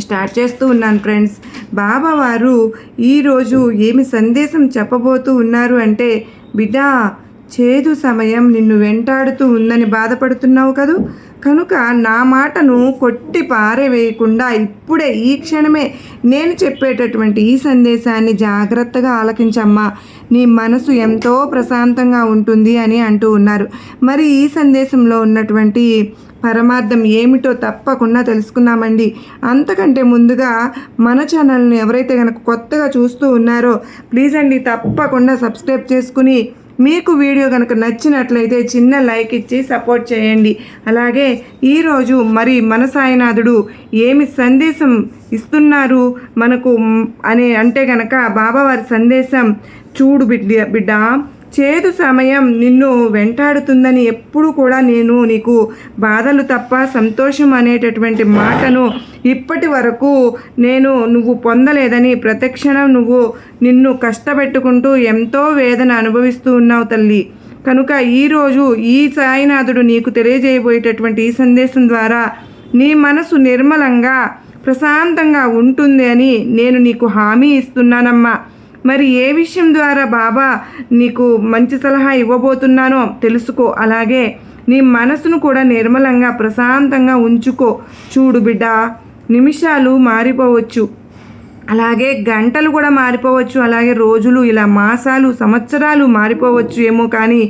Start చేస్తూ ఉన్నాను friends బాబా వారు ఈరోజు ఏమి సందేశం చెప్పబోతూ ఉన్నారు అంటే బిడ్డ చేదు సమయం నిన్ను వెంటాడుతూ ఉందని బాధపడుతున్నావు కదూ? కనుక నా మాటను కొట్టి పారవేయకుండా ఇప్పుడే ఈ క్షణమే నేను చెప్పేటటువంటి ఈ సందేశాన్ని జాగ్రత్తగా ఆలకించమ్మా. నీ మనసు ఎంతో ప్రశాంతంగా ఉంటుంది అని అంటూ ఉన్నారు. మరి ఈ సందేశంలో ఉన్నటువంటి పరమార్థం ఏమిటో తప్పకుండా తెలుసుకుందామండి. అంతకంటే ముందుగా మన ఛానల్ని ఎవరైతే కనుక కొత్తగా చూస్తూ ఉన్నారో ప్లీజ్ అండి తప్పకుండా సబ్స్క్రైబ్ చేసుకుని మీకు వీడియో కనుక నచ్చినట్లయితే చిన్న లైక్ ఇచ్చి సపోర్ట్ చేయండి. అలాగే ఈరోజు మరి మన సాయినాథుడు ఏమి సందేశం ఇస్తున్నారు మనకు అని అంటే కనుక బాబావారి సందేశం చూడు బిడ్డ బిడ్డ చేదు సమయం నిన్ను వెంటాడుతుందని ఎప్పుడు కూడా నేను నీకు బాధలు తప్ప సంతోషం అనేటటువంటి మాటను ఇప్పటి వరకు నేను నువ్వు పొందలేదని ప్రతిక్షణం నువ్వు నిన్ను కష్టపెట్టుకుంటూ ఎంతో వేదన అనుభవిస్తూ ఉన్నావు తల్లి. కనుక ఈరోజు ఈ సాయినాథుడు నీకు తెలియజేయబోయేటటువంటి ఈ సందేశం ద్వారా నీ మనసు నిర్మలంగా ప్రశాంతంగా ఉంటుంది అని నేను నీకు హామీ ఇస్తున్నానమ్మా. మరి ఏ విషయం ద్వారా బాబా నీకు మంచి సలహా ఇవ్వబోతున్నానో తెలుసుకో. అలాగే నీ మనసును కూడా నిర్మలంగా ప్రశాంతంగా ఉంచుకో. చూడు బిడ్డ నిమిషాలు మారిపోవచ్చు. అలాగే గంటలు కూడా మారిపోవచ్చు. అలాగే రోజులు ఇలా మాసాలు సంవత్సరాలు మారిపోవచ్చు ఏమో కానీ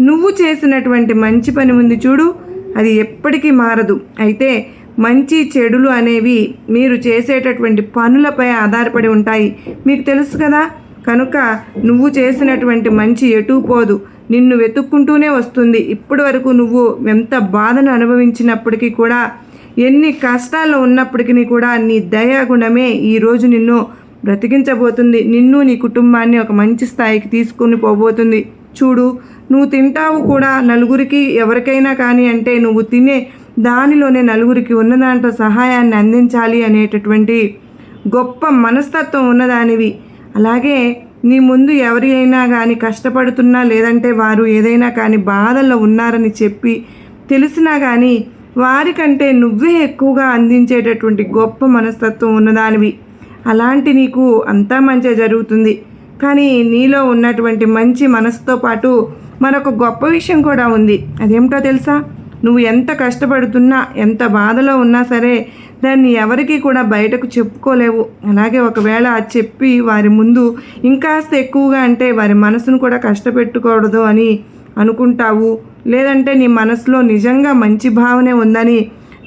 నువ్వు చేసినటువంటి మంచి పని ఉంది చూడు. అది ఎప్పటికీ మారదు. అయితే మంచి చెడులు అనేవి మీరు చేసేటటువంటి పనులపై ఆధారపడి ఉంటాయి. మీకు తెలుసు కదా కనుక నువ్వు చేసినటువంటి మంచి ఎటు పోదు. నిన్ను వెతుక్కుంటూనే వస్తుంది. ఇప్పటి వరకు నువ్వు ఎంత బాధను అనుభవించినప్పటికీ కూడా ఎన్ని కష్టాల్లో ఉన్నప్పటికీ కూడా నీ దయాగుణమే ఈరోజు నిన్ను బ్రతికించబోతుంది. నిన్ను నీ కుటుంబాన్ని ఒక మంచి స్థాయికి తీసుకుని పోబోతుంది. చూడు నువ్వు తింటావు కూడా నలుగురికి ఎవరికైనా కానీ అంటే నువ్వు తినే దానిలోనే నలుగురికి ఉన్న దాంట్లో సహాయాన్ని అందించాలి అనేటటువంటి గొప్ప మనస్తత్వం ఉన్నదానివి. అలాగే నీ ముందు ఎవరి అయినా కానీ కష్టపడుతున్నా లేదంటే వారు ఏదైనా కానీ బాధల్లో ఉన్నారని చెప్పి తెలిసినా కానీ వారికంటే నువ్వే ఎక్కువగా అందించేటటువంటి గొప్ప మనస్తత్వం ఉన్నదానివి. అలాంటి నీకు అంతా మంచి జరుగుతుంది. కానీ నీలో ఉన్నటువంటి మంచి మనసుతో పాటు మరొక గొప్ప విషయం కూడా ఉంది. అదేమిటో తెలుసా? నువ్వు ఎంత కష్టపడుతున్నా ఎంత బాధలో ఉన్నా సరే దాన్ని ఎవరికి కూడా బయటకు చెప్పుకోలేవు. అలాగే ఒకవేళ చెప్పి వారి ముందు ఇంకాస్త ఎక్కువగా అంటే వారి మనసును కూడా కష్టపెట్టుకూడదు అని అనుకుంటావు. లేదంటే నీ మనసులో నిజంగా మంచి భావనే ఉందని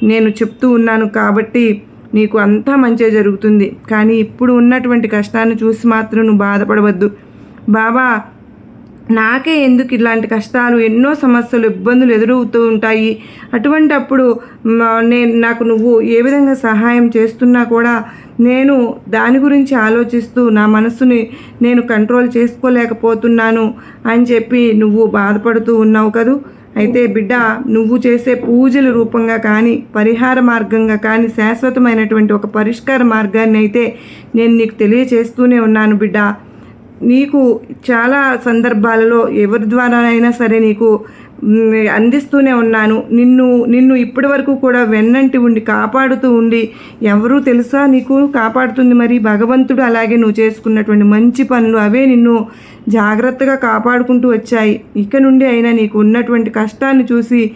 నేను చెప్తూ ఉన్నాను కాబట్టి నీకు అంతా మంచిగా జరుగుతుంది. కానీ ఇప్పుడు ఉన్నటువంటి కష్టాన్ని చూసి మాత్రం నువ్వు బాధపడవద్దు. బాబా నాకే ఎందుకు ఇలాంటి కష్టాలు ఎన్నో సమస్యలు ఇబ్బందులు ఎదురవుతూ ఉంటాయి. అటువంటి అప్పుడు నేను నాకు నువ్వు ఏ విధంగా సహాయం చేస్తున్నా కూడా నేను దాని గురించి ఆలోచిస్తూ నా మనసుని నేను కంట్రోల్ చేసుకోలేకపోతున్నాను అని చెప్పి నువ్వు బాధపడుతూ ఉన్నావు కదూ? అయితే బిడ్డ నువ్వు చేసే పూజల రూపంగా కానీ పరిహార మార్గంగా కానీ శాశ్వతమైనటువంటి ఒక పరిష్కార మార్గాన్ని అయితే నేను నీకు తెలియచేస్తూనే ఉన్నాను బిడ్డ. నీకు చాలా సందర్భాలలో ఎవరి ద్వారానైనా సరే నీకు అందిస్తూనే ఉన్నాను. నిన్ను నిన్ను ఇప్పటి వరకు కూడా వెన్నంటి ఉండి కాపాడుతూ ఉండి ఎవరూ తెలుసా నీకు? కాపాడుతుంది మరి భగవంతుడు. అలాగే నువ్వు చేసుకున్నటువంటి మంచి పనులు అవే నిన్ను జాగ్రత్తగా కాపాడుకుంటూ వచ్చాయి. ఇక నుండి అయినా నీకు ఉన్నటువంటి కష్టాన్ని చూసి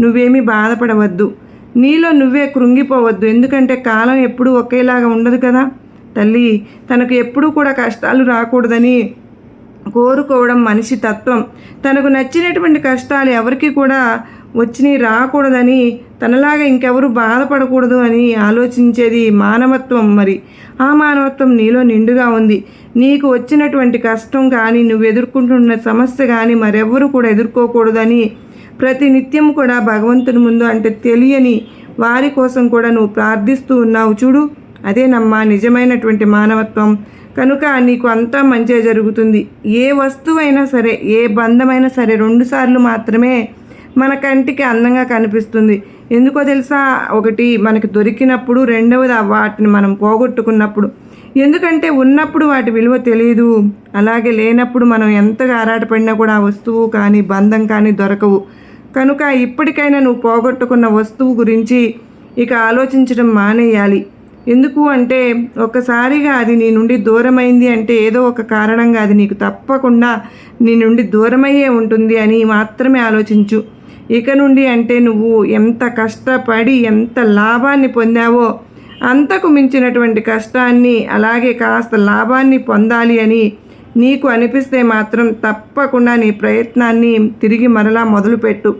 నువ్వేమీ బాధపడవద్దు. నీలో నువ్వే కృంగిపోవద్దు. ఎందుకంటే కాలం ఎప్పుడూ ఒకేలాగా ఉండదు కదా? తల్లి తనకు ఎప్పుడూ కూడా కష్టాలు రాకూడదని కోరుకోవడం మనిషి తత్వం. తనకు నచ్చినటువంటి కష్టాలు ఎవరికి కూడా వచ్చినవి రాకూడదని తనలాగా ఇంకెవరు బాధపడకూడదు అని ఆలోచించేది మానవత్వం మరి. ఆ మానవత్వం నీలో నిండుగా ఉంది. నీకు వచ్చినటువంటి కష్టం కానీ నువ్వు ఎదుర్కొంటున్న సమస్య కానీ మరెవ్వరు కూడా ఎదుర్కోకూడదని ప్రతి నిత్యం కూడా భగవంతుని ముందు అంటే తెలియని వారి కోసం కూడా నువ్వు ప్రార్థిస్తూ ఉన్నావు. చూడు అదేనమ్మా నిజమైనటువంటి మానవత్వం. కనుక నీకు అంతా మంచిగా జరుగుతుంది. ఏ వస్తువైనా సరే ఏ బంధమైనా సరే రెండుసార్లు మాత్రమే మన కంటికి అందంగా కనిపిస్తుంది. ఎందుకో తెలుసా? ఒకటి మనకి దొరికినప్పుడు రెండవది వాటిని మనం పోగొట్టుకున్నప్పుడు. ఎందుకంటే ఉన్నప్పుడు వాటి విలువ తెలియదు అలాగే లేనప్పుడు మనం ఎంతగా ఆరాటపడినా కూడా ఆ వస్తువు కానీ బంధం కానీ దొరకవు. కనుక ఇప్పటికైనా నువ్వు పోగొట్టుకున్న వస్తువు గురించి ఇక ఆలోచించడం మానేయాలి. ఎందుకు అంటే ఒక్కసారిగా అది నీ నుండి దూరమైంది అంటే ఏదో ఒక కారణంగా అది నీకు తప్పకుండా నీ నుండి దూరమయ్యే ఉంటుంది అని మాత్రమే ఆలోచించు. ఇక నుండి అంటే నువ్వు ఎంత కష్టపడి ఎంత లాభాన్ని పొందావో అంతకు మించినటువంటి కష్టాన్ని అలాగే కాస్త లాభాన్ని పొందాలి అని నీకు అనిపిస్తే మాత్రం తప్పకుండా నీ ప్రయత్నాన్ని తిరిగి మరలా మొదలుపెట్టు.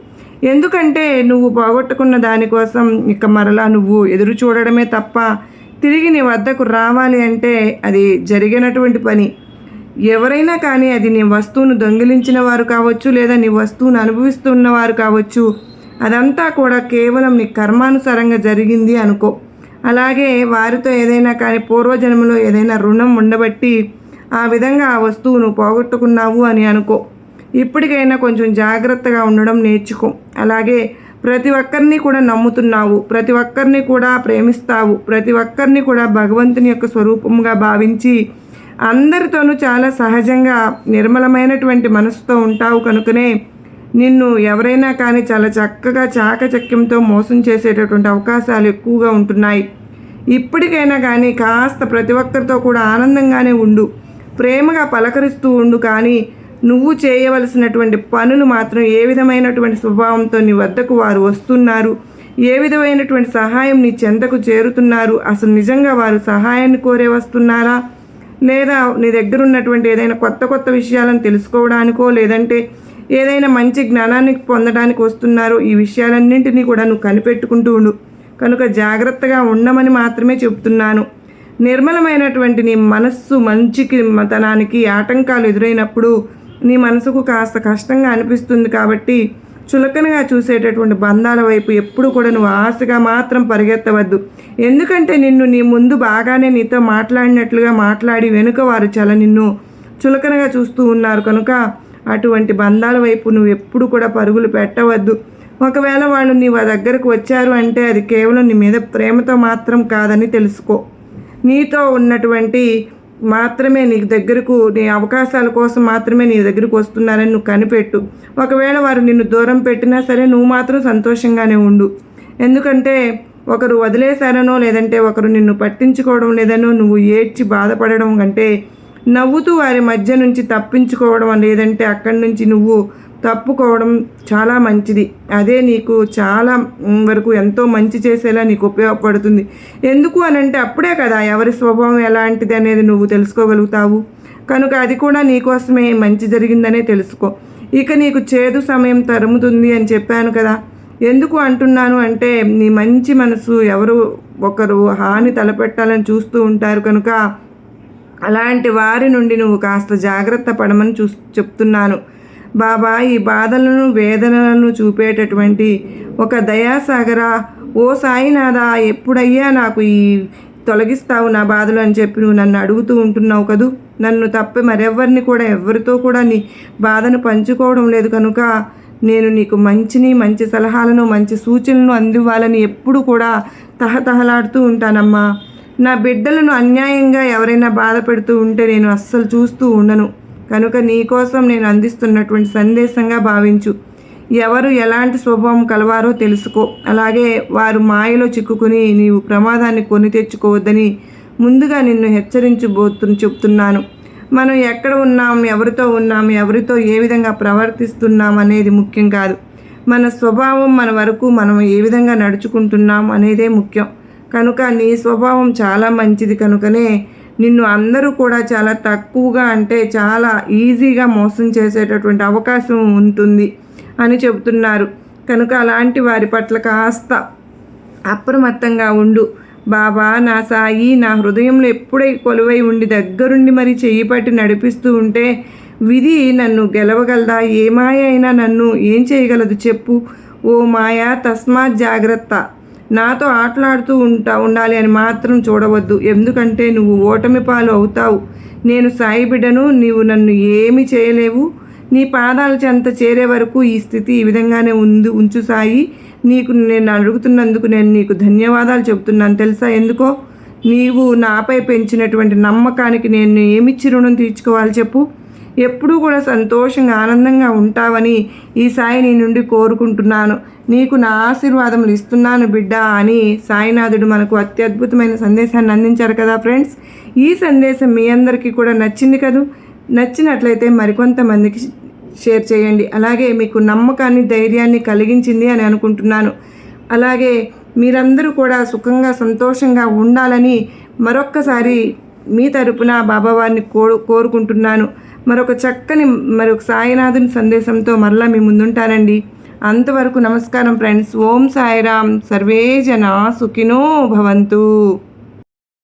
ఎందుకంటే నువ్వు పోగొట్టుకున్న దానికోసం ఇక మరలా నువ్వు ఎదురు చూడడమే తప్ప తిరిగి నీ వద్దకు రావాలి అంటే అది జరిగినటువంటి పని. ఎవరైనా కానీ అది నీ వస్తువును దొంగిలించిన వారు కావచ్చు లేదా నీ వస్తువును అనుభవిస్తున్న వారు కావచ్చు అదంతా కూడా కేవలం నీ కర్మానుసారంగా జరిగింది అనుకో. అలాగే వారితో ఏదైనా కానీ పూర్వజన్మలో ఏదైనా రుణం ఉండబట్టి ఆ విధంగా ఆ వస్తువును పోగొట్టుకున్నావు అని అనుకో. ఇప్పటికైనా కొంచెం జాగ్రత్తగా ఉండడం నేర్చుకో. అలాగే ప్రతి ఒక్కరిని కూడా నమ్ముతున్నావు. ప్రతి ఒక్కరిని కూడా ప్రేమిస్తావు. ప్రతి ఒక్కరిని కూడా భగవంతుని యొక్క స్వరూపంగా భావించి అందరితోనూ చాలా సహజంగా నిర్మలమైనటువంటి మనసుతో ఉంటావు కనుకనే నిన్ను ఎవరైనా కానీ చాలా చక్కగా చాకచక్యంతో మోసం చేసేటటువంటి అవకాశాలు ఎక్కువగా ఉంటున్నాయి. ఇప్పటికైనా కానీ కాస్త ప్రతి ఒక్కరితో కూడా ఆనందంగానే ఉండు. ప్రేమగా పలకరిస్తూ ఉండు కానీ నువ్వు చేయవలసినటువంటి పనులు మాత్రం ఏ విధమైనటువంటి స్వభావంతో నీ వద్దకు వారు వస్తున్నారు? ఏ విధమైనటువంటి సహాయం నీ చెంతకు చేరుతున్నారు? అసలు నిజంగా వారు సహాయాన్ని కోరే వస్తున్నారా? లేదా నీ దగ్గర ఉన్నటువంటి ఏదైనా కొత్త కొత్త విషయాలను తెలుసుకోవడానికో లేదంటే ఏదైనా మంచి జ్ఞానాన్ని పొందడానికి వస్తున్నారో ఈ విషయాలన్నింటినీ కూడా నువ్వు కనిపెట్టుకుంటూ ఉండు. కనుక జాగ్రత్తగా ఉండమని మాత్రమే చెప్తున్నాను నిర్మలమైనటువంటి నీ మనస్సు మంచికి తనానికి ఆటంకాలు ఎదురైనప్పుడు నీ మనసుకు కాస్త కష్టంగా అనిపిస్తుంది కాబట్టి చులకనగా చూసేటటువంటి బంధాల వైపు ఎప్పుడు కూడా నువ్వు ఆశగా మాత్రం పరిగెత్తవద్దు. ఎందుకంటే నిన్ను నీ ముందు బాగానే నీతో మాట్లాడినట్లుగా మాట్లాడి వెనుక వారు చాలా నిన్ను చులకనగా చూస్తూ ఉన్నారు. కనుక అటువంటి బంధాల వైపు నువ్వు ఎప్పుడు కూడా పరుగులు పెట్టవద్దు. ఒకవేళ వాళ్ళు నీ దగ్గరకు వచ్చారు అంటే అది కేవలం నీ మీద ప్రేమతో మాత్రం కాదని తెలుసుకో. నీతో ఉన్నటువంటి మాత్రమే నీ దగ్గరకు నీ అవకాశాల కోసం మాత్రమే నీ దగ్గరకు వస్తున్నారని నువ్వు కనిపెట్టు. ఒకవేళ వారు నిన్ను దూరం పెట్టినా సరే నువ్వు మాత్రం సంతోషంగానే ఉండు. ఎందుకంటే ఒకరు వదిలేశారనో లేదంటే ఒకరు నిన్ను పట్టించుకోవడం లేదనో నువ్వు ఏడ్చి బాధపడడం కంటే నవ్వుతూ వారి మధ్య నుంచి తప్పించుకోవడం లేదంటే అక్కడి నుంచి నువ్వు తప్పుకోవడం చాలా మంచిది. అదే నీకు చాలా వరకు ఎంతో మంచి చేసేలా నీకు ఉపయోగపడుతుంది. ఎందుకు అని అంటే అప్పుడే కదా ఎవరి స్వభావం ఎలాంటిది అనేది నువ్వు తెలుసుకోగలుగుతావు. కనుక అది కూడా నీకోసమే మంచి జరిగిందనే తెలుసుకో. ఇక నీకు చేదు సమయం తరుముతుంది అని చెప్పాను కదా. ఎందుకు అంటున్నాను అంటే నీ మంచి మనసు ఎవరు ఒకరు హాని తలపెట్టాలని చూస్తూ ఉంటారు కనుక అలాంటి వారి నుండి నువ్వు కాస్త జాగ్రత్త పడమని చూ చెప్తున్నాను. బాబా ఈ బాధలను వేదనలను చూపేటటువంటి ఒక దయాసాగర ఓ సాయినాథా ఎప్పుడయ్యా నాకు ఈ తొలగిస్తావు నా బాధలు అని చెప్పి నువ్వు నన్ను అడుగుతూ ఉంటున్నావు కదూ? నన్ను తప్ప మరెవరిని కూడా ఎవరితో కూడా నీ బాధను పంచుకోవడం లేదు కనుక నేను నీకు మంచిని మంచి సలహాలను మంచి సూచనలను అందివ్వాలని ఎప్పుడు కూడా తహతహలాడుతూ ఉంటానమ్మా. నా బిడ్డలను అన్యాయంగా ఎవరైనా బాధ పెడుతూ ఉంటే నేను అస్సలు చూస్తూ ఉండను. కనుక నీకోసం నేను అందిస్తున్నటువంటి సందేశంగా భావించు. ఎవరు ఎలాంటి స్వభావం కలవారో తెలుసుకో. అలాగే వారు మాయలో చిక్కుకుని నీవు ప్రమాదాన్ని కొని తెచ్చుకోవద్దని ముందుగా నిన్ను హెచ్చరించబోతు చెప్తున్నాను. మనం ఎక్కడ ఉన్నాం ఎవరితో ఉన్నాం ఎవరితో ఏ విధంగా ప్రవర్తిస్తున్నాం అనేది ముఖ్యం కాదు. మన స్వభావం మన వరకు మనం ఏ విధంగా నడుచుకుంటున్నాం అనేదే ముఖ్యం. కనుక నీ స్వభావం చాలా మంచిది కనుకనే నిన్ను అందరూ కూడా చాలా తక్కువగా అంటే చాలా ఈజీగా మోసం చేసేటటువంటి అవకాశం ఉంటుంది అని చెబుతున్నారు. కనుక అలాంటి వారి పట్ల కాస్త అప్రమత్తంగా ఉండు. బాబా నా సాయి నా హృదయంలో ఎప్పుడై కొలువై ఉండి దగ్గరుండి మరి చెయ్యి పట్టి నడిపిస్తూ ఉంటే విధి నన్ను గెలవగలదా? ఏ మాయ అయినా నన్ను ఏం చేయగలదు చెప్పు. ఓ మాయా తస్మాత్ జాగ్రత్త. నాతో ఆటలాడుతూ ఉంటా ఉండాలి అని మాత్రం చూడవద్దు. ఎందుకంటే నువ్వు ఓటమి పాలు అవుతావు. నేను సాయి బిడ్డను నీవు నన్ను ఏమి చేయలేవు. నీ పాదాల చెంత చేరే వరకు ఈ స్థితి ఈ విధంగానే ఉంది. ఉంచు సాయి. నీకు నేను అడుగుతున్నందుకు నేను నీకు ధన్యవాదాలు చెబుతున్నాను. తెలుసా ఎందుకో? నీవు నాపై పెంచినటువంటి నమ్మకానికి నేను ఏమిచ్చి రుణం తీర్చుకోవాలి చెప్పు. ఎప్పుడూ కూడా సంతోషంగా ఆనందంగా ఉంటావని ఈ సాయి నీ నుండి కోరుకుంటున్నాను. నీకు నా ఆశీర్వాదములు ఇస్తున్నాను బిడ్డ అని సాయినాథుడు మనకు అత్యద్భుతమైన సందేశాన్ని అందించారు కదా ఫ్రెండ్స్. ఈ సందేశం మీ అందరికీ కూడా నచ్చింది కదూ? నచ్చినట్లయితే మరికొంతమందికి షేర్ చేయండి. అలాగే మీకు నమ్మకాన్ని ధైర్యాన్ని కలిగించింది అని అనుకుంటున్నాను. అలాగే మీరందరూ కూడా సుఖంగా సంతోషంగా ఉండాలని మరొక్కసారి మీ తరపున బాబావారిని కో కోరుకుంటున్నాను. మరొక చక్కని మరొక సాయినాథుని సందేశంతో మరలా మీ ముందుంటానండి. అంతవరకు నమస్కారం ఫ్రెండ్స్. ఓం సాయిరామ్. సర్వే జన సుఖినో భవంతు.